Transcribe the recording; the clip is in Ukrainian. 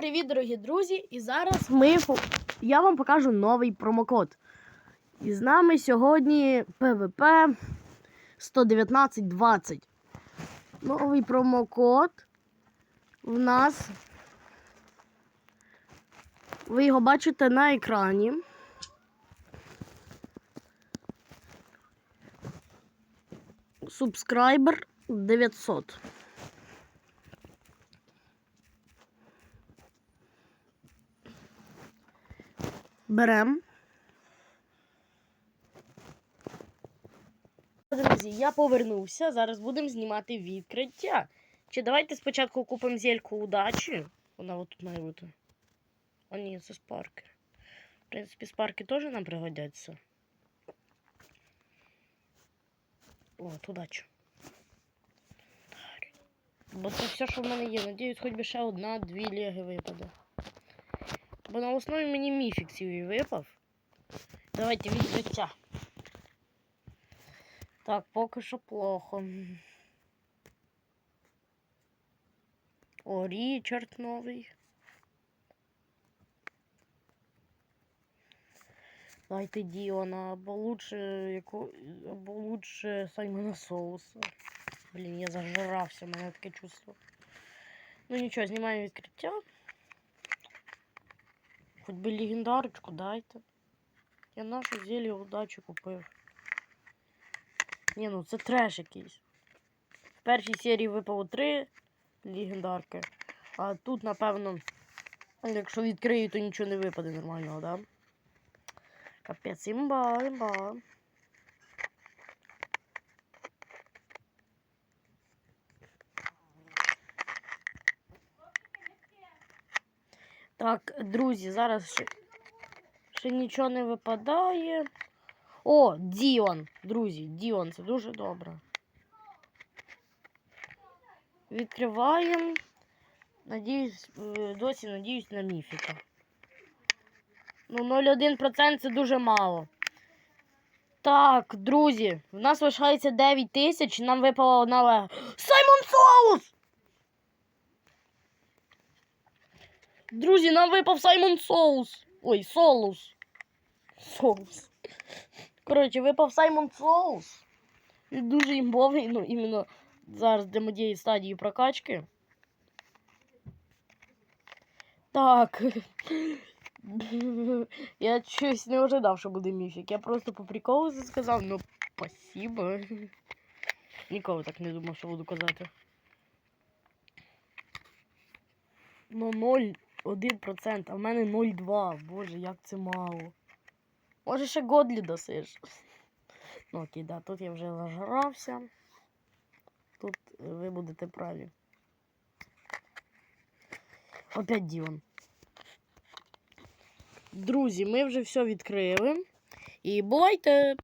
Привіт, дорогі друзі! І зараз ми я вам покажу новий промокод. І з нами сьогодні ПВП 11920. Новий промокод в нас. Ви його бачите на екрані. Субскрайбер 900. Берем. Друзі, я повернувся. Зараз будемо знімати відкриття. Чи давайте спочатку купимо зельку удачі. Вона от тут має бути. О, ні, це спарки. В принципі, спарки теж нам пригодяться. От, удачі. Бо це все, що в мене є. Надіюсь, хоч би ще одна-дві леги випаде. Бо на основі мені міфік цілий випав. Давайте відкриття. Так, поки що плохо. О, Річард новий. Дайте Діона, або лучше яку. або лучше Саймона Соуса. Блін, я зажирався, у мене таке чувство. Ну нічого, знімаємо відкриття. Хоч би легендарочку дайте. Я нашу зелье удачі купив. Ні, ну це треш якийсь. В першій серії випало три легендарки. А тут, напевно, якщо відкрию, то нічого не випаде нормального, да? Капець, імба, імба. Так, друзі, зараз ще, ще нічого не випадає. О, Діон, друзі, Діон, це дуже добре. Відкриваємо. Надіюсь, е, досі надіюсь на міфіка. Ну, 0,1% це дуже мало. Так, друзі, в нас лишається 9 тисяч, нам випала одна лега. Саймон Соус! Друзі, нам випав Саймон Соус. Ой, Солус. Соус. Коротше, випав Саймон Соус. Дуже імбовий, ну, іменно зараз моєї стадії прокачки. Так. Я щось не ожидав, що буде міфік. Я просто по приколу сказав, ну спасибо. Ніколи так не думав, що буду казати. Ну 0,1%, а в мене 0,2. Боже, як це мало. Може ще Годлі досиш. Ну окей, да, тут я вже зажрався. Тут ви будете праві. Опять Діон. Друзі, ми вже все відкрили. І бувайте!